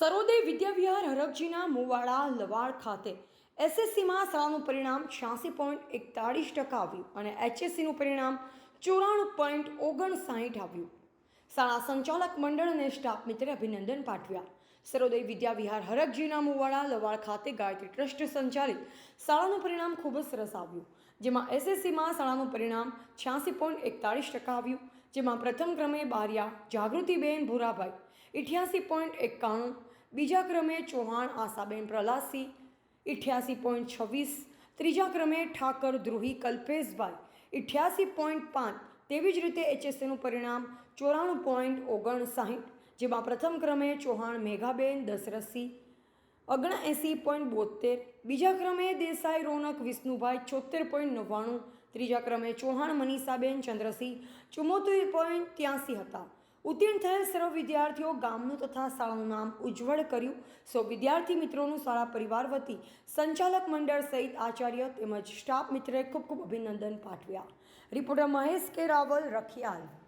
સરોદય વિદ્યાવિહાર હરકજીના મુવાડા લવાડ ખાતે એસએસસીમાં શાળાનું પરિણામ છ્યાસી પોઈન્ટ એકતાળીસ ટકા આવ્યું અને એચએસસીનું પરિણામ ચોરાણું પોઈન્ટ ઓગણસાઠ આવ્યું. શાળા સંચાલક મંડળ અને સ્ટાફ મિત્રે અભિનંદન પાઠવ્યા. સરોદય વિદ્યાવિહાર હરકજીના મુવાડા લવાડ ખાતે ગાયત્રી ટ્રસ્ટ સંચાલિત શાળાનું પરિણામ ખૂબ જ સરસ આવ્યું. જેમાં એસએસસીમાં શાળાનું પરિણામ છ્યાસી પોઈન્ટ એકતાળીસ ટકા આવ્યું. જેમાં પ્રથમ ક્રમે બારિયા, જાગૃતિબેન ભૂરાભાઈ, ઇઠ્યાસી પોઈન્ટ એકાણું, બીજા ક્રમે ચૌહાણ, આશાબેન પ્રલાસી ઇઠ્યાસી પોઈન્ટ છવ્વીસ, ત્રીજા ક્રમે ઠાકર ધ્રુહી કલ્પેશભાઈ, ઇઠ્યાસી પોઈન્ટ પાંચ તેવી જ રીતે એચએસસીનું પરિણામ ચોરાણું પોઈન્ટ ઓગણસાઠ, જેમાં પ્રથમ ક્રમે ચૌહાણ મેઘાબેન, દશરથસિંહ ઓગણએંસી પોઈન્ટ બોતેર બીજા ક્રમે દેસાઈ, રોનક, વિષ્ણુભાઈ છોતેર પોઈન્ટ નવ્વાણું, ત્રીજા ક્રમે ચૌહાણ મનીષાબેન, ચંદ્રસિંહ ચુમ્મોતેર પોઈન્ટ ત્યાંસી હતા. ઉત્તીર્ણ થયેલ સર્વ વિદ્યાર્થીઓ ગામનું તથા શાળાનું નામ ઉજ્જવળ કર્યું. સૌ વિદ્યાર્થી મિત્રોનું શાળા પરિવાર વતી સંચાલક મંડળ સહિત આચાર્ય તેમજ સ્ટાફ મિત્રે ખૂબ ખૂબ અભિનંદન પાઠવ્યા. રિપોર્ટર મહેશ કે. રાવલ, રખિયાલ.